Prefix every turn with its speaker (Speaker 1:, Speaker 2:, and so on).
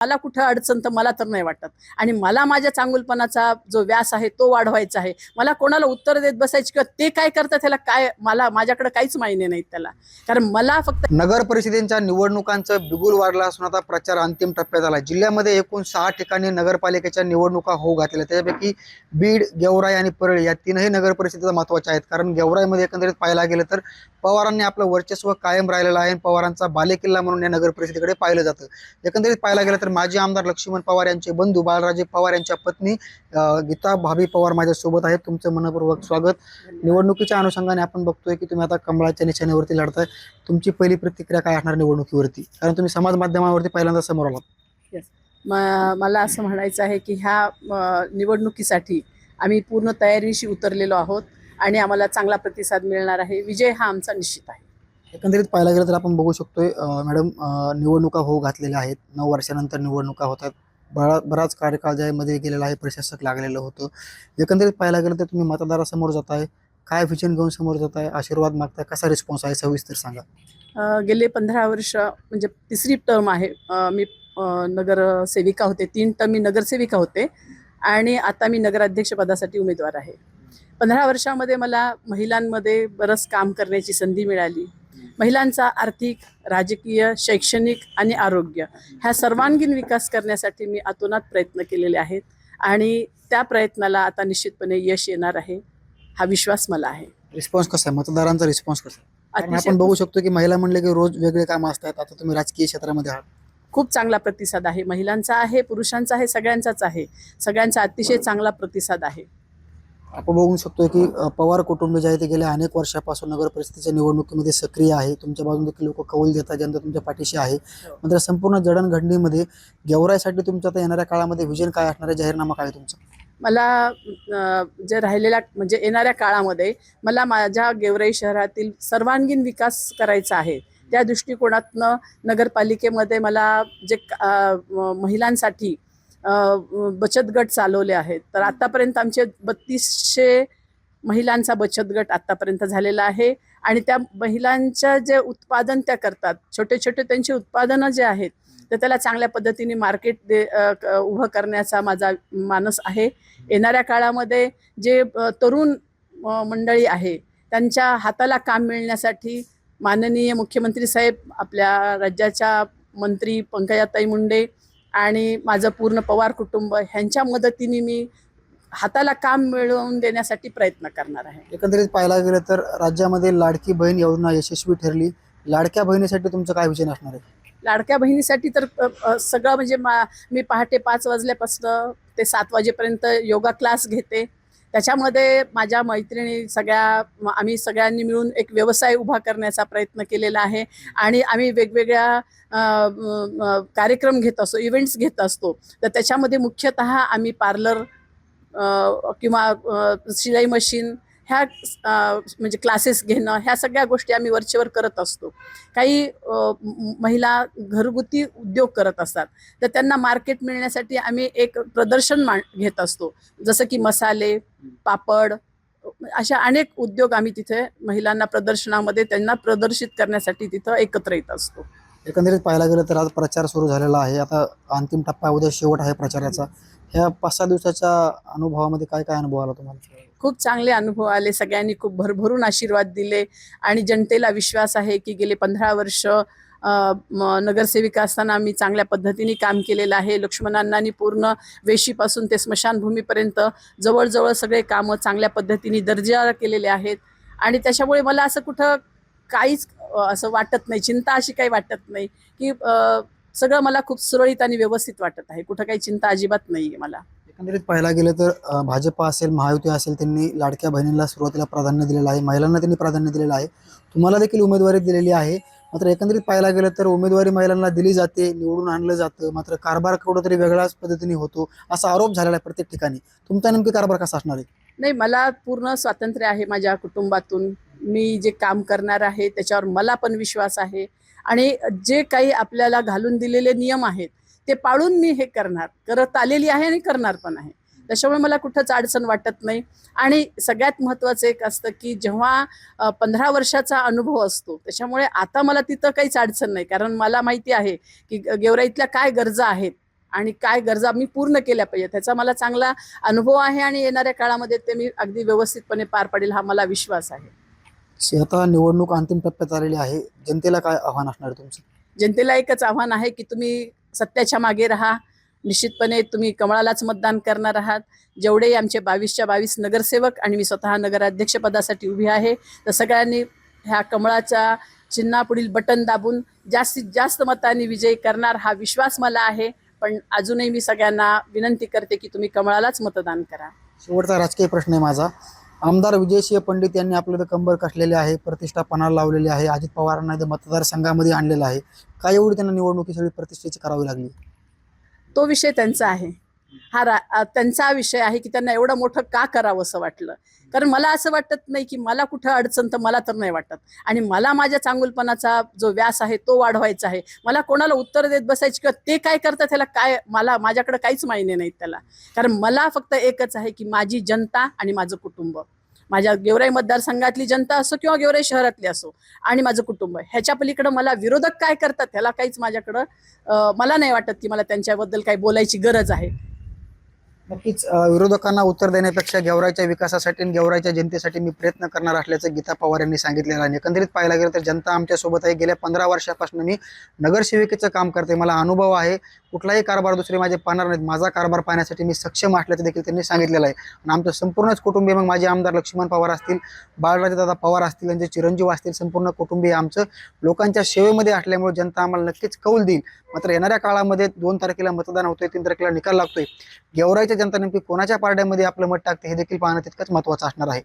Speaker 1: मला कुठं अडचण तर मला तर नाही वाटत. आणि मला माझ्या चांगुलपणाचा जो व्यास आहे तो वाढवायचा आहे. मला कोणाला उत्तर देत बसायची किंवा ते काय करतात त्याला काय मला माझ्याकडे काहीच माहिती नाहीत त्याला. कारण मला फक्त
Speaker 2: नगर परिषदेच्या निवडणुकांचं बिगुल वाढला असून आता प्रचार अंतिम टप्प्यात आला. जिल्ह्यामध्ये एकूण सहा ठिकाणी नगरपालिकेच्या निवडणुका होऊ घातलेल्या त्याच्यापैकी बीड गेवराई आणि परळी या तीनही नगर परिषदेच्या महत्त्वाच्या आहेत. कारण गेवराईमध्ये एकंदरीत पाहायला गेलं तर पवारांनी आपलं वर्चस्व कायम राहिलेलं आहे आणि पवारांचा बालेकिल्ला म्हणून या नगर परिषदेकडे पाहिलं जातं. एकंदरीत पाहायला गेलं तर माजी आमदार लक्ष्मण पवार यांचे बंधू बाळराजे पवार यांच्या पत्नी गीता भाभी पवार माझ्यासोबत आहेत. तुमचं मनपूर्वक स्वागत. निवडणुकीच्या अनुषंगाने आपण बघतोय की तुम्ही आता कमळाच्या निशाण्यावरती लढताय. तुमची पहिली प्रतिक्रिया काय असणार निवडणुकीवरती? कारण तुम्ही समाज माध्यमावरती पहिल्यांदा समोर आलात.
Speaker 1: मला असं म्हणायचं आहे की ह्या निवडणुकीसाठी आम्ही पूर्ण तयारीशी उतरलेलो आहोत आणि आम्हाला चांगला प्रतिसाद मिळणार आहे. विजय हा आमचा निश्चित आहे.
Speaker 2: एकंदरीत पाहायला गेलं तर आपण बघू शकतोय मॅडम निवडणुका होऊ घातलेल्या आहेत. नऊ वर्षानंतर निवडणुका होतात. बरा बराच कार्यकाळ ज्यामध्ये गेलेला आहे प्रशासक लागलेलं होतं. एकंदरीत पाहायला गेलं तर तुम्ही मतदारासमोर जाताय. काय विजन घेऊन समोर जाताय? आशीर्वाद मागताय? कसा रिस्पॉन्स आहे? सविस्तर सांगा.
Speaker 1: गेले पंधरा वर्ष म्हणजे तिसरी टर्म आहे. मी नगरसेविका होते. तीन टर्म मी नगरसेविका होते. आणि आता मी नगराध्यक्षपदासाठी उमेदवार आहे. पंधरा वर्षामध्ये मला महिलांमध्ये बरंच काम करण्याची संधी मिळाली. महिलांचा आर्थिक राजकीय शैक्षणिक आणि आरोग्य ह्या सर्वांगीण विकास करण्यासाठी मी अतोनात प्रयत्न केलेले आहेत आणि त्या प्रयत्नाला आता निश्चितपणे यश येणार आहे हा विश्वास मला आहे.
Speaker 2: रिस्पॉन्स कसा आहे? मतदारांचा रिस्पॉन्स कसा आहे? आपण बघू शकतो की महिला म्हणले की रोज वेगळे कामं असतात. आता तुम्ही राजकीय क्षेत्रामध्ये आहात.
Speaker 1: खूप चांगला प्रतिसाद आहे. महिलांचा आहे पुरुषांचा आहे सगळ्यांचाच आहे. सगळ्यांचा अतिशय चांगला प्रतिसाद आहे.
Speaker 2: आपण बघू शकतो की पवार कुटुंब जे आहे ते गेल्या अनेक वर्षापासून नगर परिषदेच्या निवडणुकीमध्ये सक्रिय आहे. तुमच्या बाजून देखील लोक कौल देतात जनता तुमच्या पाठीशी आहे. मात्र संपूर्ण जडणघडणीमध्ये गेवराईसाठी तुमच्या आता येणाऱ्या काळामध्ये विजन काय असणार आहे? जाहीरनामा काय आहे तुमचा?
Speaker 1: मला जे राहिलेल्या म्हणजे येणाऱ्या काळामध्ये मला माझ्या गेवराई शहरातील सर्वांगीण विकास करायचा आहे. त्या दृष्टिकोनातनं नगरपालिकेमध्ये मला जे महिलांसाठी बचत गट चालवले आहेत. तर आतापर्यंत आमचे बत्तीसशे महिलांचा बचत गट आतापर्यंत झालेला आहे. आणि त्या महिलांच्या जे उत्पादन त्या करतात छोटे छोटे त्यांचे उत्पादनं जे आहेत तर त्याला चांगल्या पद्धतीने मार्केट दे क- उभं करण्याचा माझा मानस आहे. येणाऱ्या काळामध्ये जे तरुण मंडळी आहे त्यांच्या हाताला काम मिळण्यासाठी माननीय मुख्यमंत्री साहेब आपल्या राज्याच्या मंत्री पंकजाताई मुंडे आणि माझं पूर्ण पवार कुटुंब ह्यांच्या मदतीने मी हाताला काम मिळवून देण्यासाठी प्रयत्न करणार आहे.
Speaker 2: एकंदरीत पाहायला गेलं तर राज्यामध्ये लाडकी बहीण योजना यशस्वी ठरली. लाडक्या बहिणीसाठी तुमचं काय विजन असणार आहे?
Speaker 1: लाडक्या बहिणीसाठी तर अ, सगळं म्हणजे मा मी पहाटे पाच वाजल्यापासून ते सात वाजेपर्यंत योगा क्लास घेते. त्याच्यामध्ये माझ्या मैत्रिणी सगळ्या आम्ही सगळ्यांनी मिळून एक व्यवसाय उभा करण्याचा प्रयत्न केलेला आहे. आणि आम्ही वेगवेगळ्या कार्यक्रम घेत असतो इव्हेंट्स घेत असतो. तर त्याच्यामध्ये मुख्यतः आम्ही पार्लर किंवा शिलाई मशीन ह्या म्हणजे क्लासेस घेणं ह्या सगळ्या गोष्टी आम्ही वरचेवर करत असतो. काही महिला घरगुती उद्योग करत असतात. तर त्यांना मार्केट मिळण्यासाठी आम्ही एक प्रदर्शन मा घेत असतो. जसं की मसाले पापड अशा अनेक उद्योग आम्ही तिथे महिलांना प्रदर्शनामध्ये त्यांना प्रदर्शित करण्यासाठी तिथं एकत्र येत असतो.
Speaker 2: एकंदरीत पाहायला गेलं तर आज प्रचार सुरू झालेला आहे. आता अंतिम टप्पा उद्या शेवट आहे प्रचाराचा. ह्या पाच सहा दिवसाच्या अनुभवामध्ये काय काय अनुभव आला तुम्हाला?
Speaker 1: खूप चांगले अनुभव आले. सगळ्यांनी खूप भरभरून आशीर्वाद दिले आणि जनतेला विश्वास आहे की गेले पंधरा वर्ष नगरसेविका असताना आम्ही चांगल्या पद्धतीने काम केलेलं आहे. लक्ष्मणांनी पूर्ण वेशीपासून ते स्मशानभूमीपर्यंत जवळजवळ सगळे कामं चांगल्या पद्धतीने दर्जा केलेले आहेत. आणि त्याच्यामुळे मला असं कुठं काहीच असं वाटत नाही चिंता अशी काही वाटत नाही की सगळं मला खूप सुरळीत आणि व्यवस्थित वाटत आहे. कुठं काही चिंता अजिबात नाही आहे मला.
Speaker 2: एकंदरीत पाहायला गेलं तर भाजपा असेल महायुती असेल त्यांनी लाडक्या बहिणींना सुरुवातीला प्राधान्य दिलेलं आहे. महिलांना त्यांनी प्राधान्य दिलेलं आहे. तुम्हाला देखील उमेदवारी दिलेली आहे. मात्र एकंदरीत पाहायला गेलं तर उमेदवारी महिलांना दिली जाते निवडून आणलं जातं. मात्र कारभार कुठंतरी वेगळ्याच पद्धतीने होतो असा आरोप झालेला आहे प्रत्येक ठिकाणी. तुमचा नेमकी कारभार कसा असणार आहे?
Speaker 1: नाही मला पूर्ण स्वातंत्र्य आहे माझ्या कुटुंबातून. मी जे काम करणार आहे त्याच्यावर मला पण विश्वास आहे. आणि जे काही आपल्याला घालून दिलेले नियम आहेत ते पाळून मी हे करणार. करत आलेली आहे आणि करणार पण आहे. त्याच्यामुळे मला कुठंच अडचण वाटत नाही. आणि सगळ्यात महत्त्वाचं एक असतं की जेव्हा पंधरा वर्षाचा अनुभव असतो त्याच्यामुळे आता मला तिथं काहीच अडचण नाही. कारण मला माहिती आहे की गेवराईतल्या काय गरजा आहेत आणि काय गरजा मी पूर्ण केल्या पाहिजे त्याचा मला चांगला अनुभव आहे आणि येणाऱ्या काळामध्ये ते मी अगदी व्यवस्थितपणे पार पाडेल हा मला विश्वास आहे.
Speaker 2: आता निवडणूक अंतिम टप्प्यात आलेली आहे. जनतेला काय आव्हान असणार तुमचं?
Speaker 1: जनतेला एकच आव्हान आहे की तुम्ही सत्याच्या मागे राहा. निश्चितपणे तुम्ही कमळालाच मतदान करणार आहात. जेवढे आमचे बावीसच्या बावीस नगरसेवक आणि मी स्वतः नगराध्यक्षपदासाठी उभी आहे तर सगळ्यांनी ह्या कमळाच्या चिन्हापुढील बटन दाबून जास्तीत जास्त मतांनी विजयी करणार हा विश्वास मला आहे. पण अजूनही मी सगळ्यांना विनंती करते की तुम्ही कमळालाच मतदान करा.
Speaker 2: शेवटचा राजकीय प्रश्न आहे माझा. आमदार विजयसिंह पंडित यांनी आपल्याला इथं कंबर कसलेले आहे प्रतिष्ठापणाला लावलेली आहे अजित पवारांना इथं मतदारसंघामध्ये आणलेलं आहे. काय एवढी त्यांना निवडणुकी सगळी प्रतिष्ठेची करावी लागली?
Speaker 1: तो विषय त्यांचा आहे. हा रा त्यांचा विषय आहे की त्यांना एवढं मोठं का करावं असं वाटलं? कारण मला असं वाटत नाही की मला कुठं अडचण तर मला तर नाही वाटत. आणि मला माझ्या चांगुलपणाचा जो व्यास आहे तो वाढवायचा आहे. मला कोणाला उत्तर देत बसायची किंवा ते काय करतात त्याला काय मला माझ्याकडे काहीच माहिती नाहीत त्याला. कारण मला फक्त एकच आहे की माझी जनता आणि माझं कुटुंब. माझ्या गेवराई मतदारसंघातली जनता असो किंवा गेवराई शहरातली असो आणि माझं कुटुंब. ह्याच्या पलीकडं मला विरोधक काय करतात ह्याला काहीच माझ्याकडं मला नाही वाटत की मला त्यांच्याबद्दल काही बोलायची गरज आहे.
Speaker 2: नक्कीच विरोधकांना उत्तर देण्यापेक्षा गेवराईच्या विकासासाठी आणि गेवराईच्या जनतेसाठी मी प्रयत्न करणार असल्याचं गीता पवार यांनी सांगितलेलं आहे. एकंदरीत पाहायला गेलं तर जनता आमच्यासोबत आहे गेल्या पंधरा वर्षापासून मी नगरसेविकेचं काम करते. मला अनुभव आहे. कुठलाही कारभार दुसरे माझे पाहणार नाहीत. माझा कारभार पाहण्यासाठी मी सक्षम असल्याचं देखील त्यांनी सांगितलेलं आहे. आणि आमचं संपूर्णच कुटुंबीय मग माझे आमदार लक्ष्मण पवार असतील बाळराजदादा पवार असतील त्यांचे चिरंजीव असतील संपूर्ण कुटुंबीय आमचं लोकांच्या सेवेमध्ये असल्यामुळे जनता आम्हाला नक्कीच कौल देईल. मात्र येणाऱ्या काळामध्ये दोन तारखेला मतदान होतोय तीन तारखेला निकाल लागतोय. गेवराईच्या जनता नेमकी कोणाच्या पारड्यामध्ये आपलं मत टाकते हे देखील पाहणं तितकंच महत्त्वाचं असणार आहे.